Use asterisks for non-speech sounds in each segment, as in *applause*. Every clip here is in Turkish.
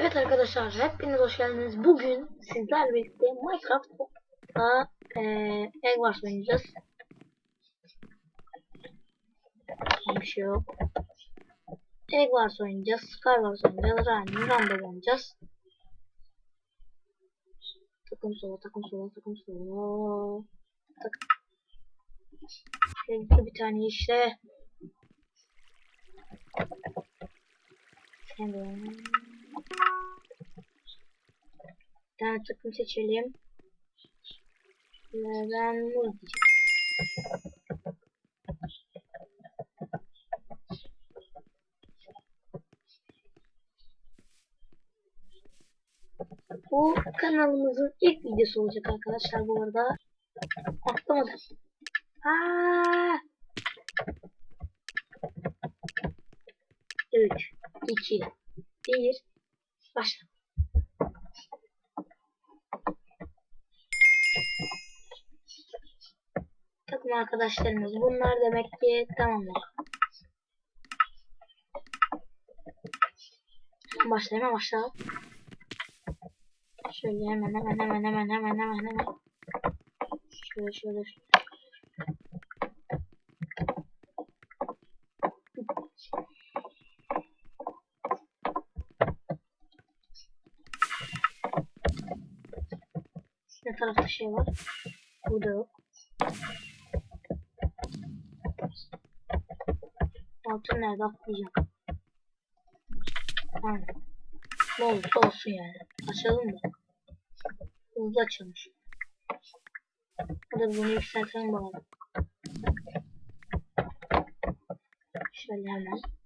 Evet arkadaşlar hepiniz hoş geldiniz. Bugün sizlerle birlikte Minecraft'ta eee Egg Wars oynayacağız. Bir şey yok. Egg Wars oynayacağız. Sky Wars oynayacağız. Rani, Rumble oynayacağız. Takım sola, takım sola, takım sola. Tak. Şöyle bir tane işte. Sen. Bir tane takım seçelim. Ve ben muz diyeceğim. Bu kanalımızın ilk videosu olacak arkadaşlar bu arada. Atlamadım. Aa! 3, 2, 1, başla. Takım arkadaşlarımız bunlar demek ki tamamlar. Başlayalım başlayalım. Şöyle hemen hemen hemen hemen hemen hemen hemen. Şöyle şöyle. Ne tarafta şey var? Burada yok. Altın nerede atlayacağım. Aynen. Ne olursa olsun yani. Açalım mı? Hızlı açılmış. Hadi bunu yükseltelim bari. Şöyle hemen.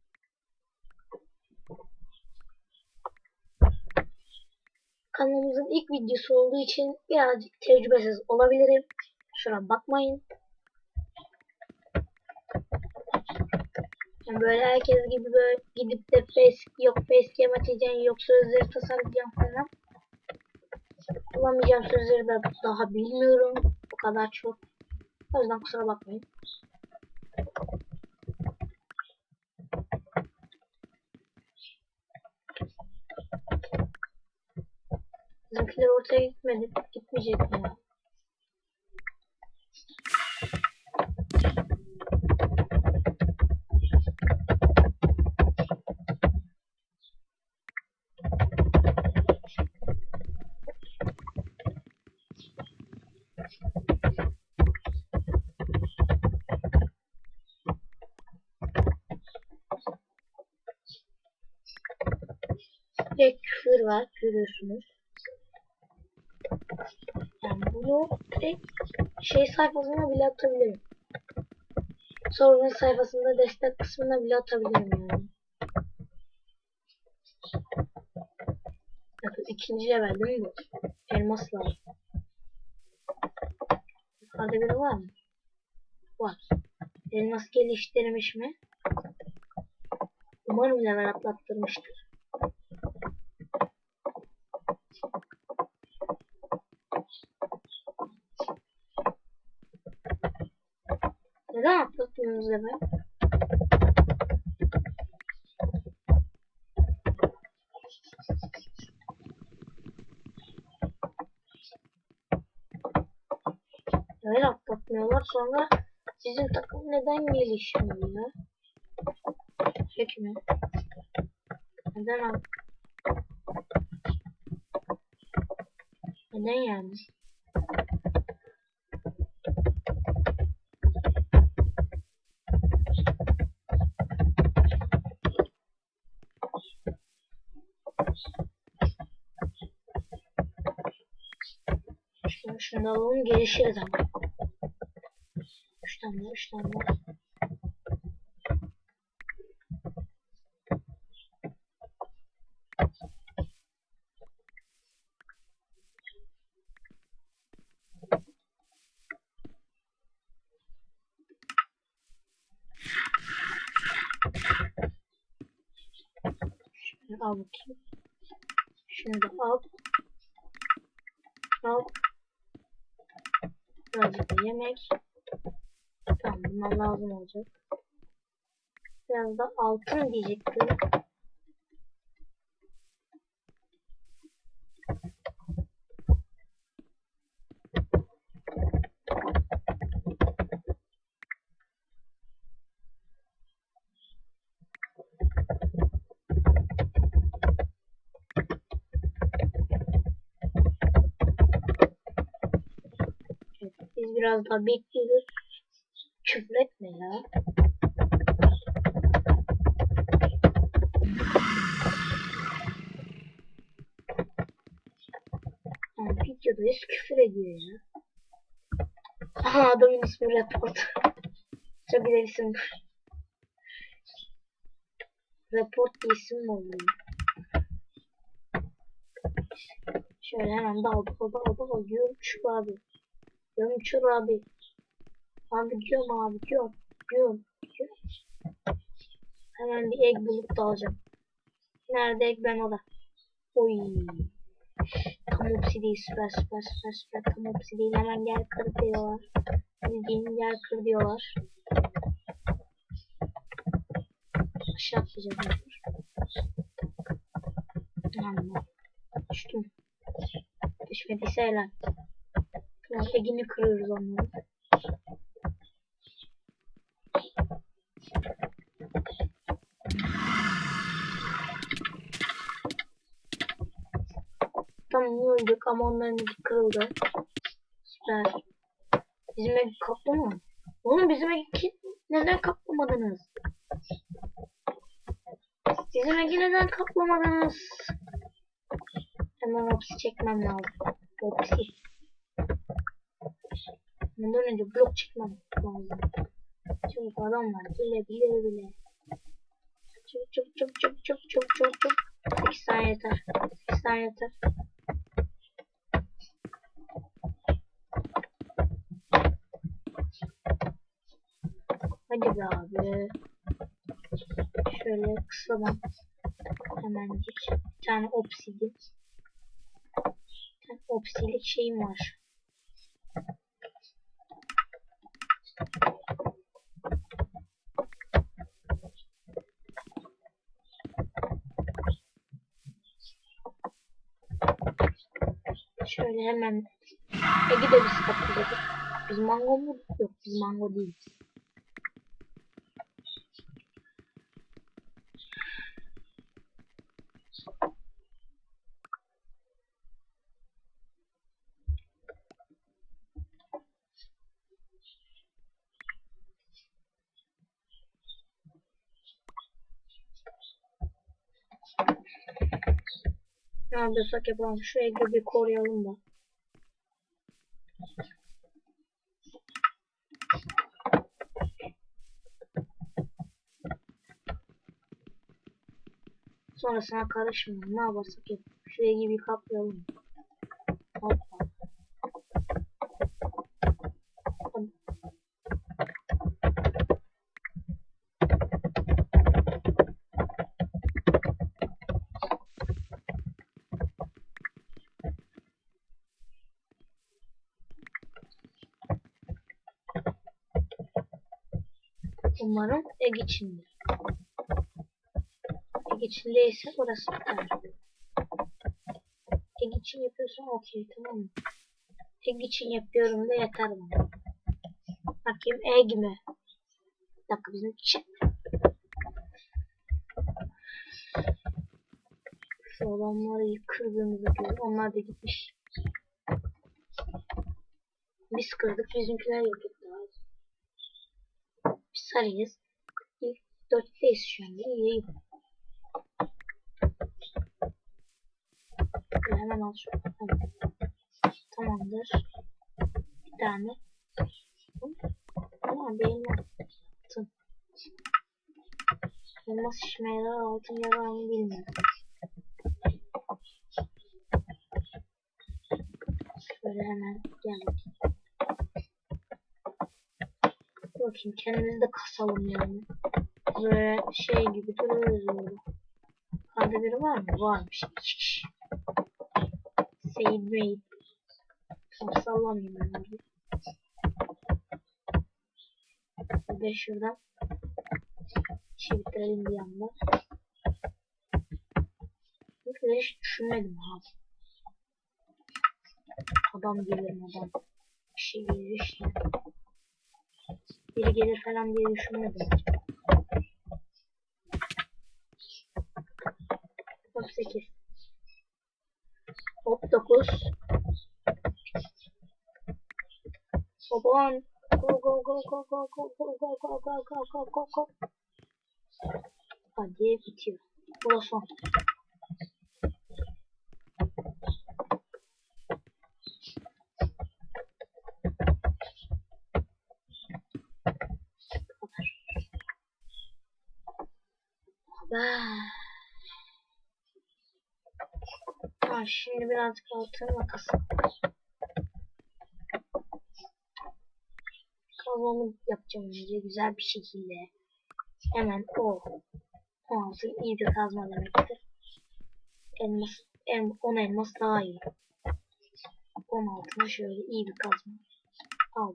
Kanalımızın ilk videosu olduğu için birazcık tecrübesiz olabilirim. Şuna bakmayın. Yani böyle herkes gibi böyle gidip de face yok facecam açacaksın yok sözleri tasarlayacaksın falan. Kullanmayacağım sözleri de daha bilmiyorum. O kadar çok. O yüzden kusura bakmayın. Bizimkiler ortaya gitmedi. Gitmeyecek mi ya? ve küfür var görüyorsunuz. Yani bunu direkt şey sayfasına bile atabilirim. Sorun sayfasında destek kısmına bile atabilirim yani. Bakın ikinci level değil mi bu? Elmaslar. Yukarıda biri var mı? Var. Elmas geliştirmiş mi? Umarım level atlattırmıştır. Atlattınız level? Level atlatmıyorlar sonra sizin takım neden gelişmiyor? Mi? Neden? Neden yani? Da alalım gelişiriz ama. Üç tane, üç tane. Şunu al bakayım. Şunu da al. Al. Yemek. Tamam bunlar lazım olacak. Biraz da altın diyecektim. Biraz daha bekliyoruz. Küfür etme ya. Abi videoda hiç küfür ediyor ya. Aha adamın ismi Report. Çok güzel isim. Report bir isim mi oluyor? Şöyle hemen dal dal dal dal çur abi. Diyorum çur abi. Abi diyorum abi. Diyorum. diyorum. Hemen bir egg bulup da alacağım. Nerede egg ben orada. Oy. Tam opsi değil süper süper süper süper tam opsi değil hemen gel kır diyorlar. Bildiğin gel kır diyorlar. Aşağı atlayacağım. Tamam. Düştüm. Düşmediyse helal. Tamam egini kırıyoruz onları. Tamam öldük ama onların egi kırıldı. Süper. Bizim egi kaplama mı? Oğlum bizim egi neden kaplamadınız? Bizim egi neden kaplamadınız? Hemen opsi çekmem lazım. Opsi. Bundan önce blok çekmem lazım. Çünkü adam var. Bile bile bile. Çok çok çok çok çok çok çok çok. 8 tane yeter. 8 tane yeter. Hadi be abi. Şöyle kısadan hemencik bir tane opsidi. Bir tane opsilik şeyim var. Şöyle hemen Ege de biz kapatıyoruz. Biz mango mu? Yok biz mango değiliz. Yapıyorsak yapalım. Şu Ege bir koruyalım da. Sonrasına karışmayalım. Ne yaparsak yap. Şu Ege'yi bir kaplayalım. Umarım egg içindir. Egg içindeyse orası biter. Egg için yapıyorsan okey tamam mı? Egg için yapıyorum da yeter bana. Bakayım egg mi? Bir dakika bizim için. Şu olanları kırdığımızda göre onlar da gitmiş. Biz kırdık bizimkiler. Biz sarıyız. İlk dörtteyiz şu anda. İyi. Böyle hemen al şu. Tamam. Tamamdır. Bir tane. Bir elma attım. Elmas yarar altın yarar mı bilmiyorum. Şöyle hemen geldik. Bakayım kendimizi de kasalım yani. Böyle şey gibi duruyoruz böyle. Yukarıda biri var mı? Varmış. İki kişi. Seyit Bey. Tamam sallamayayım ben abi. Bir de şuradan işi bitirelim bir anda. Bu kadar hiç düşünmedim abi. Adam gelir adam. Bir şey gelir işte biri gelir falan diye düşünmedim. Hop 8. Hop 9. Hop 10. Go go go go go go go go go go go go go go. Hadi bitiyor. Burası 10. birazcık altın makası. Kavramı yapacağım önce güzel bir şekilde. Hemen o. 16 iyi bir kazma demektir. Elmas, el, 10 elmas daha iyi. 16'na şöyle iyi bir kazma. Al.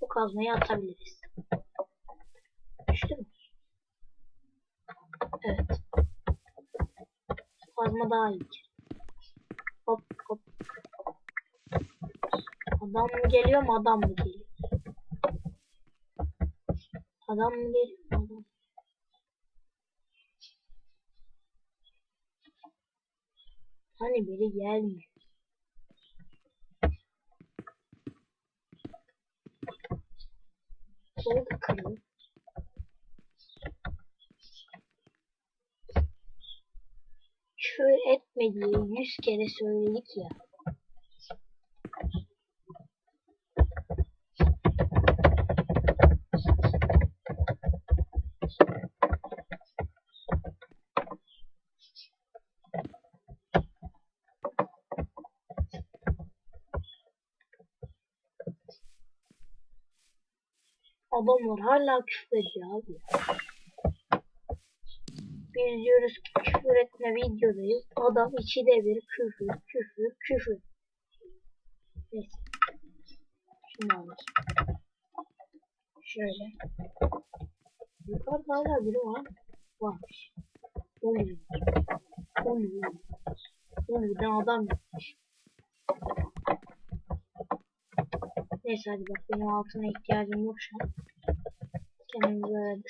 Bu kazmayı atabiliriz. Düştü mü? Evet. Kazma daha iyi. Hop hop. Adam mı geliyor mu adam mı geliyor? Adam mı geliyor mu adam? Hani biri gelmiyor. Da kırıyor. Küfür etme diye yüz kere söyledik ya. Adamlar hala küfür ediyor abi. Biz diyoruz ki küfür etme videodayız. Adam içi de bir küfür, küfür, küfür. Neyse. Şunu alalım. Şöyle. Yukarıda hala biri var. mı? Varmış. Oluyor. Oluyor. Oluyor. adam gitmiş. Neyse hadi bak benim altına ihtiyacım yok şu an. Kendimizi böyle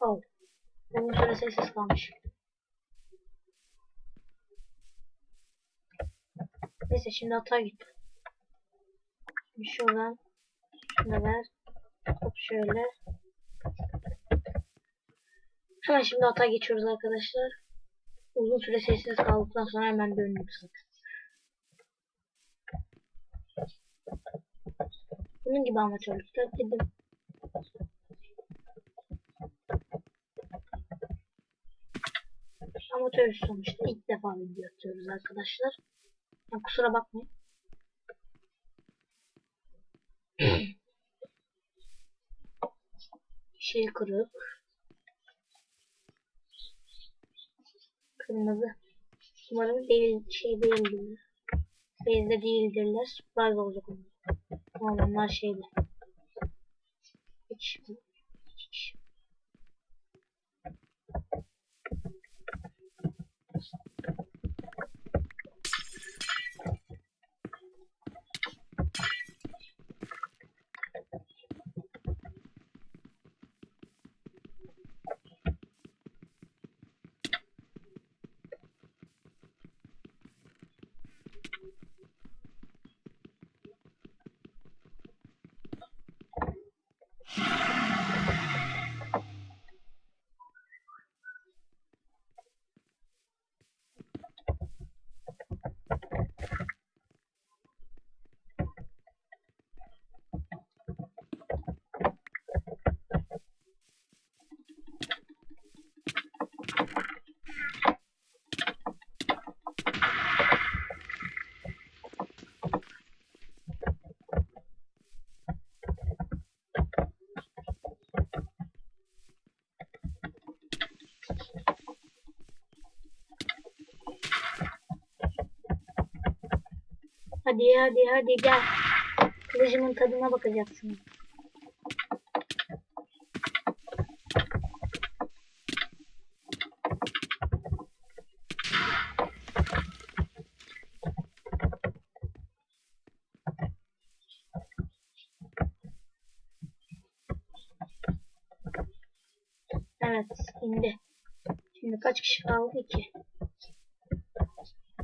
bir savunuyoruz. süre sessiz kalmış. Neyse şimdi hata git. Şimdi şuradan şunu. Hop şöyle. Hemen şimdi hata geçiyoruz arkadaşlar. Uzun süre sessiz kaldıktan sonra hemen zaten. Bunun gibi amatörlükler dedim. Amatör sonuçta ilk defa video atıyoruz arkadaşlar. Ya kusura bakmayın. *clears throat* Şey kırık. Kırmızı. Umarım değil, şey değildir. Base'de değildirler. Surprise olacak onlar. Tamam onlar şeyde. Hiç. Hadi hadi hadi gel. Kılıcımın tadına bakacaksın. Evet indi. Şimdi kaç kişi kaldı ki?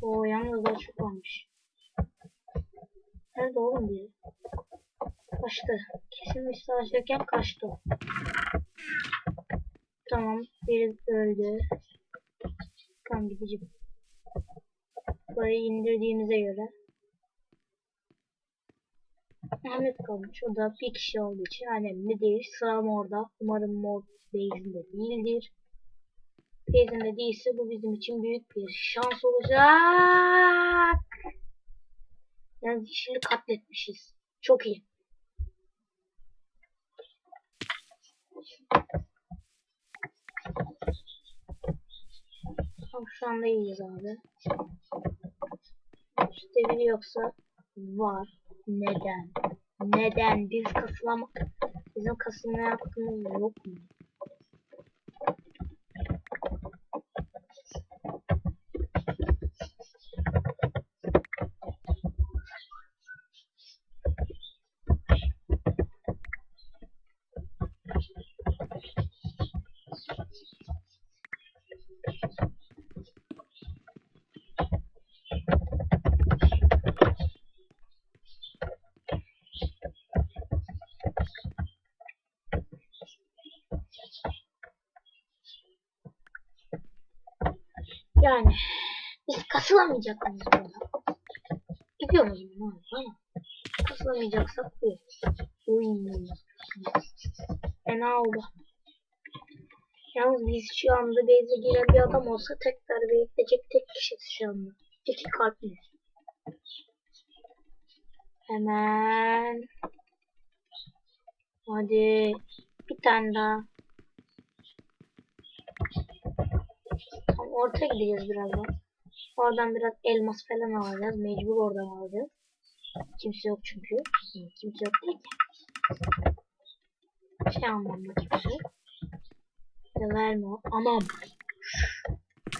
Oo yalnız daha çok olmuş. Nerede oğlum diye. Kaçtı. Kesin bir kaçtı. Tamam. Biri öldü. Tamam gideceğim. Burayı indirdiğimize göre. Ahmet kalmış. O da bir kişi olduğu için önemli değil. Sıram orada. Umarım mor base'inde değildir. Base'inde değilse bu bizim için büyük bir şans olacak. Yani şimdi katletmişiz. Çok iyi. Tam şu anda iyiyiz abi. İşte biri yoksa var. Neden? Neden? Biz kasılamak bizim kasılmaya hakkımız yok mu? Kasılamayacak mıyız burada? Gidiyoruz mu abi ama kasılamayacaksak bu. Uy. Fena oldu. Yalnız biz şu anda base'e giren bir adam olsa tekrar bekleyecek tek kişi şu anda. İki kalpli. Hemen. Hadi. Bir tane daha. Tam orta gideceğiz birazdan. Oradan biraz elmas falan alacağız. Mecbur oradan alacağız. Kimse yok çünkü. Kimse yok değil ki. Şey almam kimse yok. Ya verme. Anam.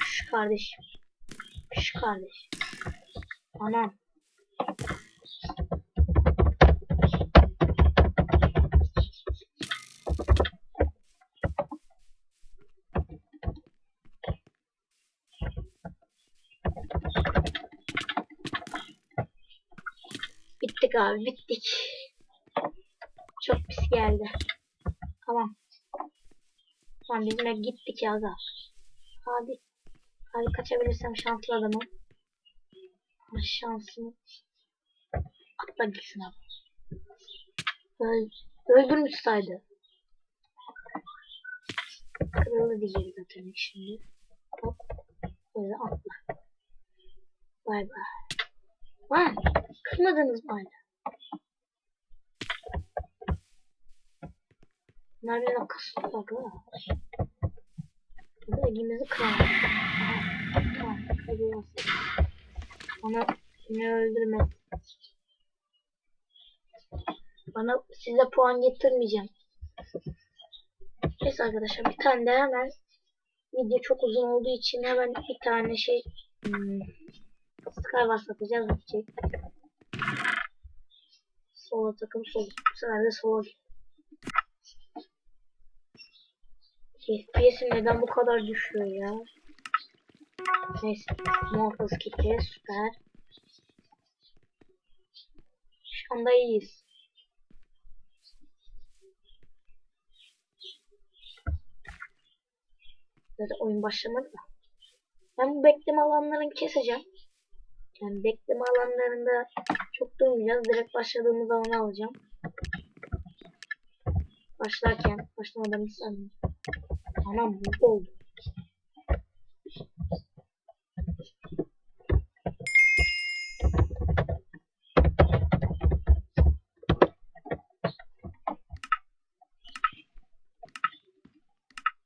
Şş kardeşim. Şş kardeş. Anam. Bittik abi bittik. Çok pis geldi. Tamam. Tamam bizim ev gittik ya aga. Abi. Abi kaçabilirsem şanslı adamım. Ama şansını. Atla gitsin abi. Öl, öldürmüş saydı. Kırıldı diyeceğiz zaten şimdi. Hop. Böyle atla. Bay bay. Lan kırmadınız mı hala? Nerede kasıp bak ha? Burada elimizi kıralım. Bana beni öldürme. Bana size puan getirmeyeceğim. Neyse arkadaşlar bir tane de hemen video çok uzun olduğu için hemen bir tane şey hmm, Skywars atacağız. Sola takım sol. Bu sefer de sola FPS'im neden bu kadar düşüyor ya? Neyse. Muhafız kiti süper. Şu anda iyiyiz. Zaten oyun başlamadı da. Ben bu bekleme alanlarını keseceğim. Yani bekleme alanlarında çok durmayacağız. Direkt başladığımız alanı alacağım. Başlarken, başlamadan bir saniye. Anam bu oldu.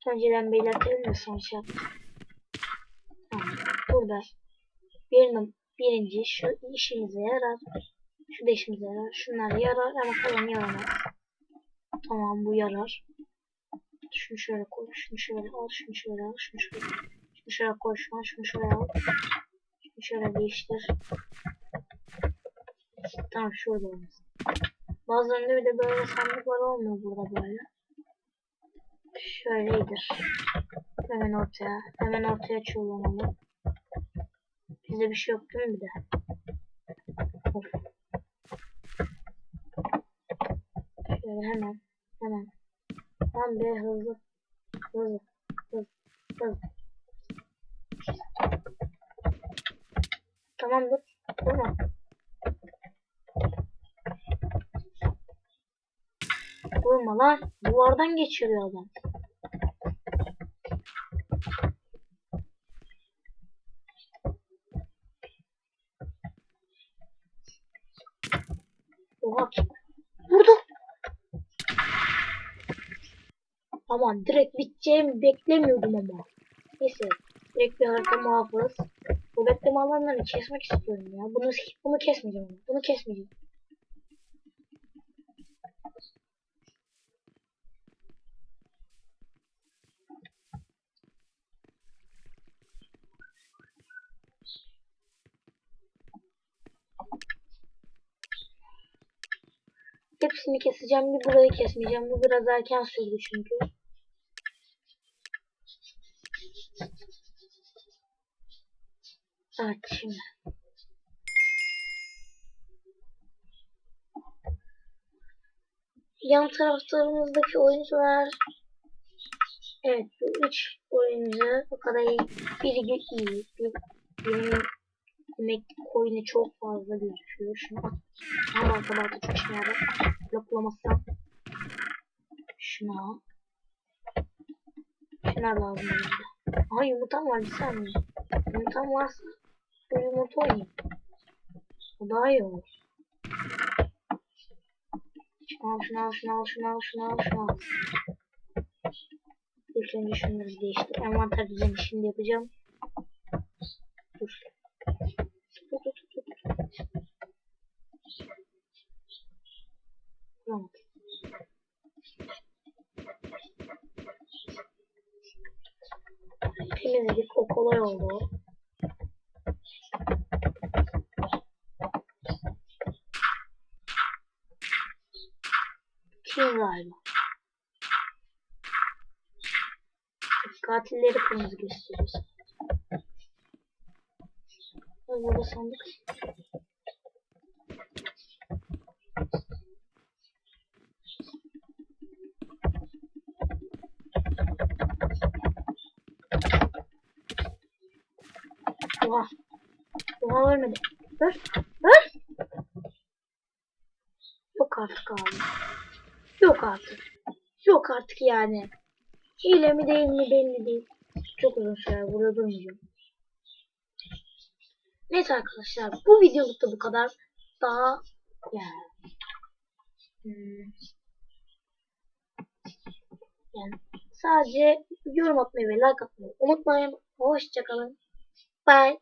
Önceden belirtelim de son şey. Tamam. Burada bir num birinci şu işimize yarar. Şu da işimize yarar. Şunlar yarar ama kalan yaramaz. Tamam bu yarar. Şunu şöyle koy, şunu şöyle al, şunu şöyle al, şunu şöyle. Şunu şöyle koy şu an, şunu şöyle al. Şunu şöyle değiştir. Tamam şurada olmasın. Bazılarında bir de böyle sandıklar olmuyor burada böyle. Şöyledir. Hemen ortaya. Hemen ortaya çuvallanalım. Bizde bir şey yok değil mi bir de? Şöyle hemen. Hemen. Tamam be hızlı. Hızlı. Hızlı. Hızlı. Tamam dur. Durma. Vurma. Duvardan geçiriyor adam. Oha. Vurdu. Aman direkt biteceğimi beklemiyordum ama. Neyse. Direkt bir harita muhafız. Bu bekleme alanlarını kesmek istiyorum ya. Bunu, bunu kesmeyeceğim. Bunu kesmeyeceğim. Hepsini keseceğim. Bir burayı kesmeyeceğim. Bu biraz erken sürdü çünkü. Evet şimdi. Yan taraflarımızdaki oyuncular Evet bu üç oyuncu o kadar iyi. Biri iyi. Bir, birinin demek coin'i çok fazla gözüküyor. Şunu at. Ama arkalarda çok işe yarar. Bloklamazsam. Şuna. Şuna lazım bize. Aha yumurtam var bir saniye. Yumurtam varsa bu yumurta oynayayım. O daha iyi olur. Şunu al, şunu al, şunu al, şunu al, şunu al, şunu al. İlk önce şunları değiştir. Envanter düzeni şimdi yapacağım. Dur. Dur, dur, dur, dur. Tamam. Temizledik. O kolay oldu. Kim galiba? Katilleri kırmızı gösteriyoruz. Burada sandık. Oha. Oha ölmedi. Dur. Dur. Yok artık abi. Yok artık. Yok artık yani. Hile mi değil mi belli değil. Çok uzun süre burada durmayacağım. Neyse arkadaşlar bu videoluk da bu kadar. Daha yani hmm, yani sadece yorum atmayı ve like atmayı unutmayın. Hoşçakalın. Bye.